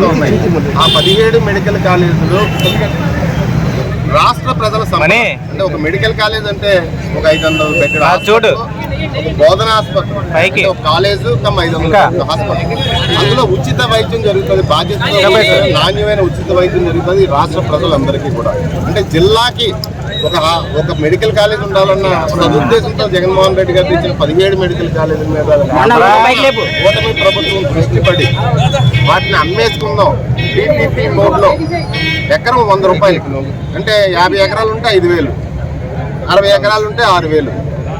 రాష్ట్రంలో ఉన్నాయి ఆ పదిహేడు మెడికల్ కాలేజీలు రాష్ట్ర ప్రజల. మనీ. అంటే ఒక మెడికల్ కాలేజ్ అంటే ఒక ఐదు వందల బెడ్ చూడు. ఒక బోధన ఆసుపత్రి పైకి. అంటే ఒక కాలేజ్ కమ్ ఐదు వందల హాస్పిటల్ అందులో ఉచిత వైద్యం జరుగుతుంది బాధ్యత నాణ్యమైన ఉచిత వైద్యం జరుగుతుంది రాష్ట్ర ప్రజలందరికీ కూడా అంటే జిల్లాకి ఒక ఒక మెడికల్ కాలేజ్ ఉండాలన్న సదుద్దేశంతో జగన్మోహన్ రెడ్డి గారు ఇచ్చిన పదిహేడు మెడికల్ కాలేజీల మీద కూటమి ప్రభుత్వం దృష్టి పడి వాటిని అమ్మేసుకుందాం. పీపీపీ మోడ్లో ఎకరం వంద రూపాయలు. అంటే యాభై ఎకరాలు ఉంటే ఐదు వేలు. అరవై ఎకరాలు ఉంటే ఆరు వేలు.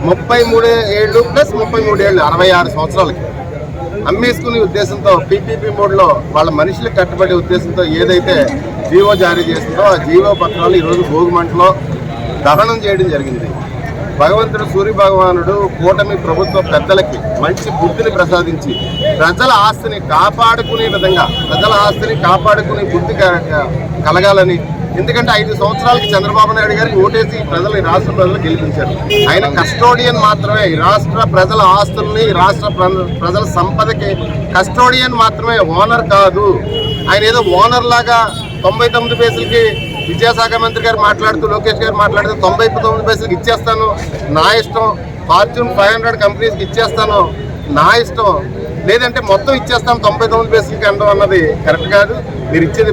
ముప్పై మూడు ఏళ్ళు ప్లస్ ముప్పై మూడు ఏళ్ళు అరవై ఆరు సంవత్సరాలకి. అమ్మేసుకునే ఉద్దేశంతో పీపీపీ మోడ్లో వాళ్ళ మనుషులకు కట్టుబడే ఉద్దేశంతో ఏదైతే జీవో జారీ చేసిందో ఆ జీవో పత్రాలు ఈరోజు భోగిమంటలో దహనం చేయడం జరిగింది. భగవంతుడు సూర్య భగవానుడు కూటమి ప్రభుత్వ పెద్దలకి మంచి బుద్ధిని ప్రసాదించి ప్రజల ఆస్తిని కాపాడుకునే విధంగా ప్రజల ఆస్తిని కాపాడుకునే బుద్ధి కలగాలని ఎందుకంటే ఐదు సంవత్సరాలకి చంద్రబాబు నాయుడు గారికి ఓటేసి ప్రజలు ఈ రాష్ట్ర ప్రజలు గెలిపించారు. ఆయన కస్టోడియన్ మాత్రమే ఈ రాష్ట్ర ప్రజల ఆస్తుల్ని రాష్ట్ర ప్ర- ప్రజల సంపదకి కస్టోడియన్ మాత్రమే ఓనర్ కాదు. ఆయన ఏదో ఓనర్ లాగా తొంభై తొమ్మిది పేసులకి విద్యాశాఖ మంత్రి గారు మాట్లాడుతూ లోకేష్ గారు మాట్లాడుతూ తొంభై తొమ్మిది పైసలకు ఇచ్చేస్తాను. నా ఇష్టం. ఫార్చ్యూన్ ఫైవ్ హండ్రెడ్ కంపెనీస్కి ఇచ్చేస్తాను. నా ఇష్టం. లేదంటే మొత్తం ఇచ్చేస్తాను తొంభై తొమ్మిది పైసలకి అనడం అన్నది కరెక్ట్ కాదు. మీరు ఇచ్చేది